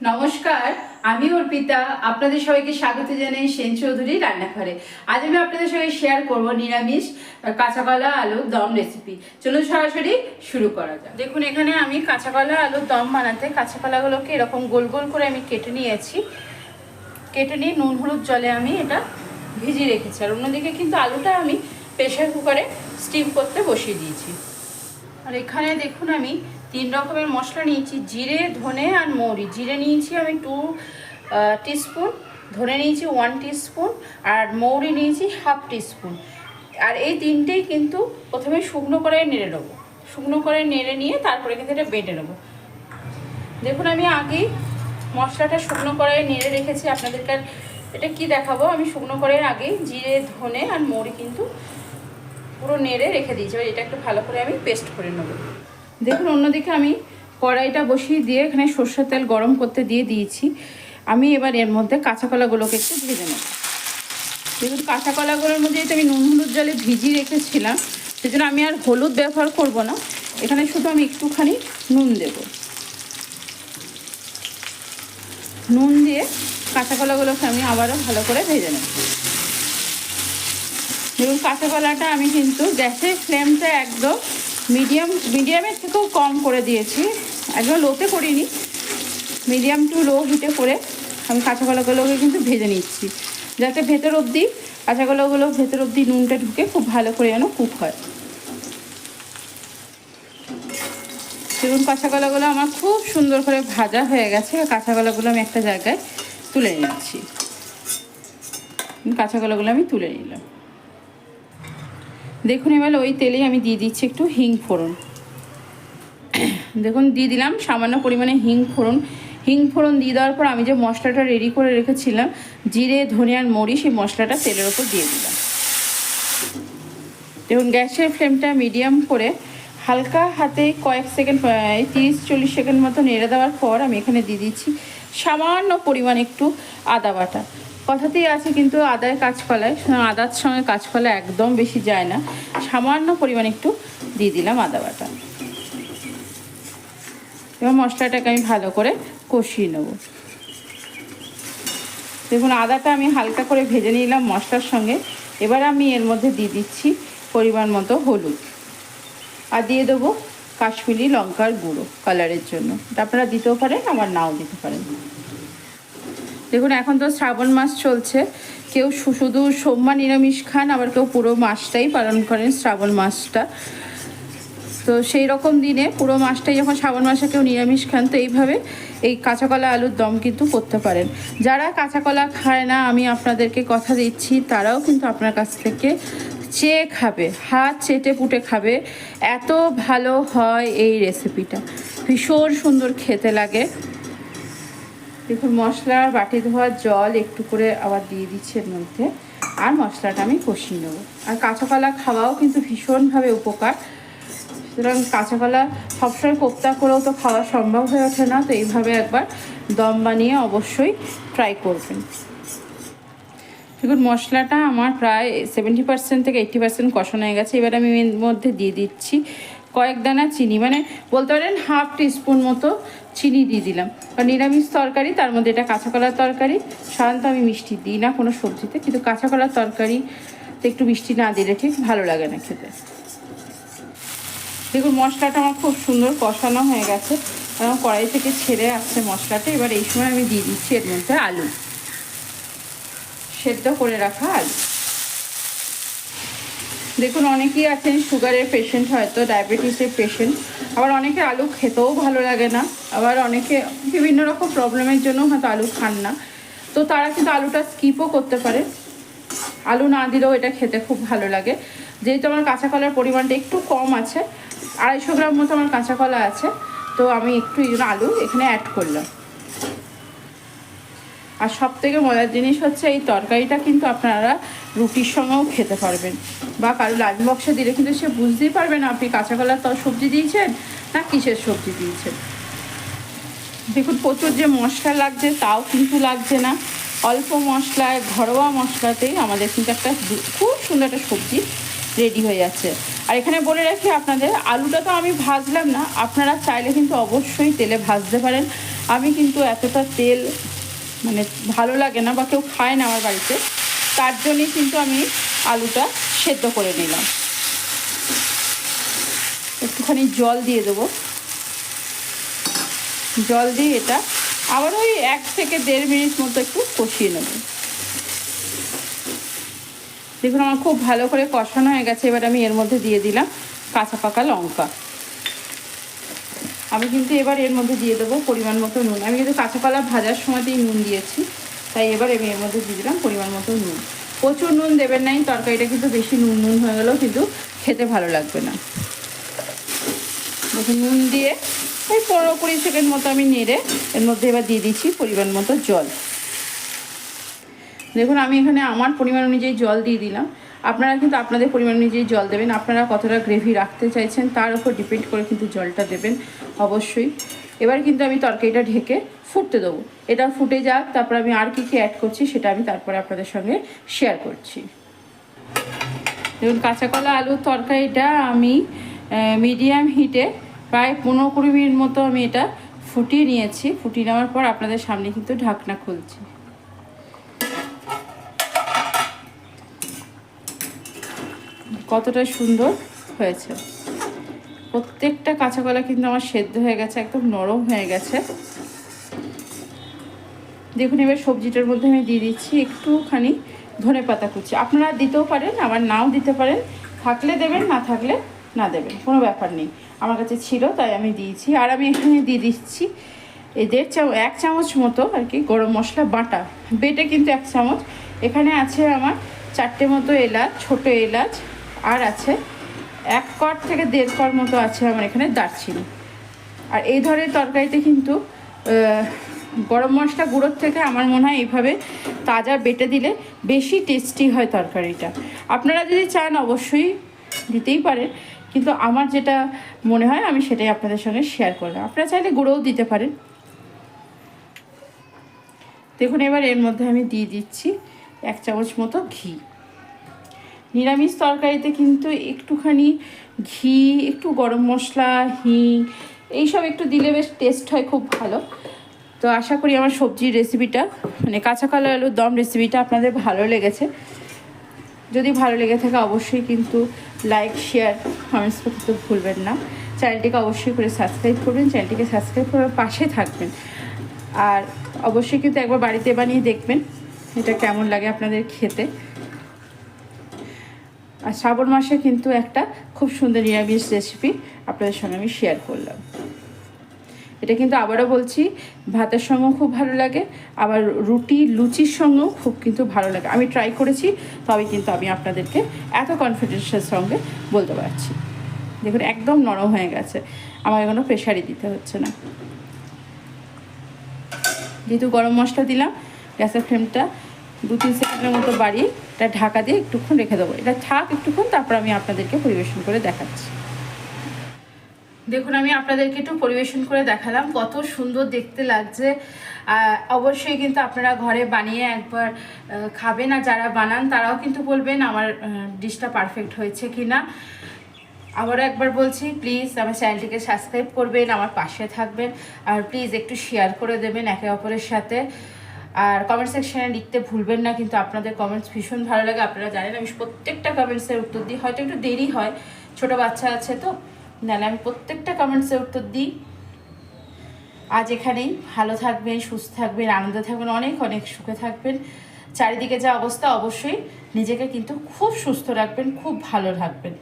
নমস্কার, আমি অর্পিতা, আপনাদের সবাইকে স্বাগত জানাই সেন চৌধুরী রান্নাঘরে। আজ আমি আপনাদের সঙ্গে শেয়ার করব নিরামিষ কাঁচা কলা আলুর দম রেসিপি চলুন সরাসরি শুরু করা যাক। দেখুন, এখানে আমি কাঁচা কলা আলুর দম বানাতে কাঁচা কলাগুলোকে এরকম গোল গোল করে আমি কেটে নিয়েছি। কেটে নিয়ে নুন, হলুদ জলে আমি এটা ভিজিয়ে রেখেছি। আর অন্যদিকে কিন্তু আলুটা আমি প্রেশার কুকারে স্টিম করতে বসিয়ে দিয়েছি। আর এখানে দেখুন আমি তিন রকমের মশলা নিয়েছি, জিরে, ধনে আর মৌরি। জিরে নিয়েছি আমি টু টিস্পুন ধনে নিয়েছি ওয়ান টিস্পুন আর মৌরি নিয়েছি হাফ টিস্পুন আর এই তিনটেই কিন্তু প্রথমে শুকনো করে নেড়ে নেব। শুকনো করে নেড়ে নিয়ে তারপরে কিন্তু এটা বেটে নেব। দেখুন আমি আগেই মশলাটা শুকনো করে নেড়ে রেখেছি আপনাদেরকে এটা কি দেখাবো? আমি শুকনো করে আগেই জিরে, ধনে আর মৌরি কিন্তু পুরো নেড়ে রেখে দিয়েছি। এবার এটা একটু ভালো করে আমি পেস্ট করে নেব। দেখুন, অন্যদিকে আমি কড়াইটা বসিয়ে দিয়ে এখানে সর্ষের তেল গরম করতে দিয়ে দিয়েছি। আমি এবার এর মধ্যে কাঁচা কলাগুলোকে একটু ভেজে নেব। দেখুন, কাঁচা কলাগুলোর মধ্যে যেহেতু আমি নুন হলুদ জলে ভিজিয়ে রেখেছিলাম, সেজন্য আমি আর হলুদ ব্যবহার করব না। এখানে শুধু আমি একটুখানি নুন দেব। নুন দিয়ে কাঁচা কলাগুলোকে আমি আবারও ভালো করে ভেজে নেব। দেখুন, কাঁচা কলাটা আমি কিন্তু গ্যাসের ফ্লেমটা একদম মিডিয়াম, মিডিয়ামের থেকেও কম করে দিয়েছি। একদম লোতে করিনি। মিডিয়াম টু লো হিটে করে আমি কাঁচা কলাগুলোকে কিন্তু ভেজে নিচ্ছি। যাতে ভেতর অবধি কাঁচা কলাগুলো ভেতর অবধি নুনটা ঢুকে খুব ভালো করে যেন কুক হয়। দেখুন, কাঁচা কলাগুলো আমার খুব সুন্দর করে ভাজা হয়ে গেছে। কাঁচা কলাগুলো আমি একটা জায়গায় তুলে নিচ্ছি। কাঁচা কলাগুলো আমি তুলে নিলাম। দেখুন এবার ওই তেলেই আমি দিয়ে দিচ্ছি একটু হিং ফোড়ন। দেখুন, দিয়ে দিলাম সামান্য পরিমাণে হিং ফোড়ন। হিং ফোড়ন দিয়ে দেওয়ার পর আমি যে মশলাটা রেডি করে রেখেছিলাম, জিরে, ধনিয়ার মরি সেই মশলাটা তেলের ওপর দিয়ে দিলাম। দেখুন, গ্যাসের ফ্লেমটা মিডিয়াম করে হালকা হাতে কয়েক সেকেন্ড তিরিশ, চল্লিশ সেকেন্ড মতো নেড়ে দেওয়ার পর আমি এখানে দিয়ে দিচ্ছি সামান্য পরিমাণ একটু আদা বাটা। কথাতেই আছে কিন্তু আদায় কাঁচকলায় আদার সঙ্গে কাঁচকলা একদম বেশি যায় না। সামান্য পরিমাণ একটু দিয়ে দিলাম আদা বাটা। এবার মশলাটাকে আমি ভালো করে কষিয়ে নেব। দেখুন, আদাটা আমি হালকা করে ভেজে নিলাম মশলার সঙ্গে। এবার আমি এর মধ্যে দিয়ে দিচ্ছি পরিমাণ মতো হলুদ। আর দিয়ে দেবো কাশ্মীরি লঙ্কার গুঁড়ো কালারের জন্য। এটা আপনারা দিতেও পারেন, আবার নাও দিতে পারেন। দেখুন, এখন তো শ্রাবণ মাস চলছে। কেউ শুধু সোমবার নিরামিষ খান, আবার কেউ পুরো মাসটাই পালন করেন শ্রাবণ মাসটা। তো সেই রকম দিনে পুরো মাসটাই যখন শ্রাবণ মাসে কেউ নিরামিষ খান, তো এইভাবে এই কাঁচা কলা আলুর দম কিন্তু করতে পারেন। যারা কাঁচা কলা খায় না, আমি আপনাদেরকে কথা দিচ্ছি, তারাও কিন্তু আপনার কাছ থেকে চেয়ে খাবে, হাত চেটে পুটে খাবে। এত ভালো হয় এই রেসিপিটা ভীষণ সুন্দর খেতে লাগে। দেখুন, মশলা বাটি ধোয়ার জল একটু করে আবার দিয়ে দিচ্ছি এর মধ্যে। আর মশলাটা আমি কষিয়ে নেব। আর কাঁচা কলা খাওয়াও কিন্তু ভীষণভাবে উপকার। সুতরাং কাঁচা কলা সবসময় কোপ্তা করেও তো খাওয়া সম্ভব হয়ে ওঠে না, তো এইভাবে একবার দম বানিয়ে অবশ্যই ট্রাই করবেন। দেখুন, মশলাটা আমার প্রায় সেভেন্টি পার্সেন্ট থেকে এইট্টি পার্সেন্ট কষানো হয়ে গেছে। এবার আমি এর মধ্যে দিয়ে দিচ্ছি কয়েক দানা চিনি মানে বলতে পারেন হাফ টিস্পুন মতো চিনি দিয়ে দিলাম। কারণ নিরামিষ তরকারি, তার মধ্যে এটা কাঁচা কলার তরকারি, সাধারণত আমি মিষ্টি দিই না কোনো সবজিতে, কিন্তু কাঁচা কলার তরকারিতে একটু মিষ্টি না দিলে ঠিক ভালো লাগে না খেতে। দেখুন, মশলাটা আমার খুব সুন্দর কষানো হয়ে গেছে। এবং কড়াই থেকে ছেড়ে আসছে মশলাটা, এবার এই সময় আমি দিয়ে দিচ্ছি এর মধ্যে আলু। সেদ্ধ করে রাখা আলু। দেখুন, অনেকেই আছেন সুগারের পেশেন্ট হয়তো ডায়াবেটিসের পেশেন্ট আবার অনেকে আলু খেতেও ভালো লাগে না। আবার অনেকে বিভিন্ন রকম প্রবলেমের জন্য হয়তো আলু খান না। তো তারা কিন্তু আলুটা স্কিপও করতে পারে। আলু না দিলেও এটা খেতে খুব ভালো লাগে। যেহেতু আমার কাঁচা কলার পরিমাণটা একটু কম আছে, আড়াইশো গ্রাম মতো আমার কাঁচা কলা আছে, তো আমি একটু এই জন্য আলু এখানে অ্যাড করলাম। আর সব থেকে মজার জিনিস হচ্ছে এই তরকারিটা কিন্তু আপনারা রুটির সঙ্গেও খেতে পারবেন। বা কারও লাঞ্চ বক্সে দিলে কিন্তু সে বুঝতেই পারবে না আপনি কাঁচা কলার তর সবজি দিয়েছেন না কিসের সবজি দিয়েছেন। দেখুন, প্রচুর যে মশলা লাগছে তাও কিন্তু লাগছে না। অল্প মশলায়, ঘরোয়া মশলাতেই আমাদের কিন্তু একটা খুব সুন্দর একটা সবজি রেডি হয়ে যাচ্ছে। আর এখানে বলে রাখি আপনাদের, আলুটা তো আমি ভাজলাম না, আপনারা চাইলে কিন্তু অবশ্যই তেলে ভাজতে পারেন। আমি কিন্তু এতটা তেল মানে ভালো লাগে না বা কেউ খায় না আমার বাড়িতে, তার জন্যই কিন্তু আমি আলুটা সেদ্ধ করে নিলাম। একটুখানি জল দিয়ে দেবো। জল দিয়ে এটা আবার ওই এক থেকে দেড় মিনিট মতো একটু কষিয়ে নেব। দেখুন, আমার খুব ভালো করে কষানো হয়ে গেছে, এবার আমি এর মধ্যে দিয়ে দিলাম কাঁচা পাকা লঙ্কা। আমি কিন্তু এবার এর মধ্যে দিয়ে দেবো পরিমাণ মতো নুন। আমি কিন্তু কাঁচা কলা ভাজার সময়তেই নুন দিয়েছি, তাই এবার আমি এর মধ্যে দিয়ে দিলাম পরিমাণ মতো নুন। প্রচুর নুন দেবেন নাই, তরকারিটা কিন্তু বেশি নুন নুন হয়ে গেলেও কিন্তু খেতে ভালো লাগবে না। নুন দিয়ে ওই পনেরো কুড়ি সেকেন্ড মতো আমি নেড়ে এর মধ্যে এবার দিয়ে দিচ্ছি পরিমাণ মতো জল। দেখুন, আমি এখানে আমার পরিমাণ অনুযায়ী জল দিয়ে দিলাম। আপনারা কিন্তু আপনাদের পরিমাণ অনুযায়ী জল দেবেন। আপনারা কতটা গ্রেভি রাখতে চাইছেন তার উপর ডিপেন্ড করে কিন্তু জলটা দেবেন, অবশ্যই। এবার কিন্তু আমি তরকারিটা ঢেকে ফুটতে দেবো। এটা ফুটে যাক, তারপর আমি আর কী কী অ্যাড করছি সেটা আমি তারপরে আপনাদের সঙ্গে শেয়ার করছি। দেখুন কাঁচা কলা আলুর তরকারিটা আমি মিডিয়াম হিটে প্রায় পনেরো কুড়ি মিনিট মতো আমি এটা ফুটিয়ে নিয়েছি। ফুটিয়ে নেওয়ার পর আপনাদের সামনে কিন্তু ঢাকনা খুলছি। কতটা সুন্দর হয়েছে। প্রত্যেকটা কাঁচা কলা কিন্তু আমার সেদ্ধ হয়ে গেছে, একদম নরম হয়ে গেছে। দেখুন, এবার সবজিটার মধ্যে আমি দিয়ে দিচ্ছি একটুখানি ধনে পাতা কুচি। আপনারা দিতেও পারেন, আবার নাও দিতে পারেন। থাকলে দেবেন, না থাকলে না দেবেন, কোনো ব্যাপার নেই। আমার কাছে ছিল, তাই আমি দিয়েছি। আর আমি এখানে দিয়ে দিচ্ছি এই দেড় চামচ, এক চামচ মতো আর কি গরম মশলা বাটা। বেটে কিন্তু এক চামচ। এখানে আছে আমার চারটে মতো এলাচ, ছোট এলাচ আর আছে এক কর থেকে দেড় কর মতো আছে আমার এখানে দারচিনি। আর এই ধরনের তরকারিতে কিন্তু গরম মশলা গুঁড়োর থেকে আমার মনে হয় এইভাবে তাজা বেটে দিলে বেশি টেস্টি হয় তরকারিটা। আপনারা যদি চান অবশ্যই দিতেই পারেন, কিন্তু আমার যেটা মনে হয় আমি সেটাই আপনাদের সঙ্গে শেয়ার করলাম। আপনারা চাইলে গুঁড়োও দিতে পারেন। দেখুন এবার এর মধ্যে আমি দিয়ে দিচ্ছি এক চামচ মতো ঘি। নিরামিষ তরকারিতে কিন্তু একটুখানি ঘি, একটু গরম মশলা, হিং, এইসব একটু দিলে বেশ টেস্ট হয়, খুব ভালো। তো আশা করি আমার সবজির রেসিপিটা মানে কাঁচা কলা আলুর দম রেসিপিটা আপনাদের ভালো লেগেছে। যদি ভালো লেগে থাকে অবশ্যই কিন্তু লাইক শেয়ার কমেন্টস করতে ভুলবেন না। চ্যানেলটিকে অবশ্যই করে সাবস্ক্রাইব করবেন, চ্যানেলটিকে সাবস্ক্রাইব করে পাশে থাকবেন। আর অবশ্যই কিন্তু একবার বাড়িতে বানিয়ে দেখবেন, এটা কেমন লাগে আপনাদের খেতে। আর শ্রাবণ মাসে কিন্তু একটা খুব সুন্দর নিরামিষ রেসিপি আপনাদের সঙ্গে আমি শেয়ার করলাম। এটা কিন্তু আবারও বলছি, ভাতের সঙ্গেও খুব ভালো লাগে, আবার রুটি, লুচির সঙ্গেও খুব কিন্তু ভালো লাগে। আমি ট্রাই করেছি, তবে কিন্তু আমি আপনাদেরকে এত কনফিডেন্সের সঙ্গে বলতে পারছি। দেখুন, একদম নরম হয়ে গেছে। আমাকে কোনো প্রেশারই দিতে হচ্ছে না। যেহেতু গরম মশলা দিলাম, গ্যাসের ফ্লেমটা দু তিন সেকেন্ডের মতো বাড়িয়ে এটা ঢাকা দিয়ে একটুক্ষণ রেখে দেবো। এটা থাক একটুক্ষণ, তারপর আমি আপনাদেরকে পরিবেশন করে দেখাচ্ছি। দেখুন, আমি আপনাদেরকে একটু পরিবেশন করে দেখালাম। কত সুন্দর দেখতে লাগছে। অবশ্যই কিন্তু আপনারা ঘরে বানিয়ে একবার খাবেন। আর যারা বানান, তারাও কিন্তু বলবেন আমার ডিশটা পারফেক্ট হয়েছে কি না আবারও একবার বলছি, প্লিজ আমার চ্যানেলটিকে সাবস্ক্রাইব করবেন, আমার পাশে থাকবেন। আর প্লিজ একটু শেয়ার করে দেবেন একে অপরের সাথে। আর কমেন্ট সেকশনে লিখতে ভুলবেন না, কিন্তু আপনাদের কমেন্টস ভীষণ ভালো লাগে। আপনারা জানেন আমি প্রত্যেকটা কমেন্টসের উত্তর দিই। হয়তো একটু দেরি হয়, ছোট বাচ্চা আছে তো। নাহলে আমি প্রত্যেকটা কমেন্টসের উত্তর দিই। আজ এখানেই। ভালো থাকবেন, সুস্থ থাকবেন, আনন্দে থাকবেন, অনেক অনেক সুখে থাকবেন। চারিদিকে যা অবস্থা, অবশ্যই নিজেকে কিন্তু খুব সুস্থ রাখবেন, খুব ভালো রাখবেন।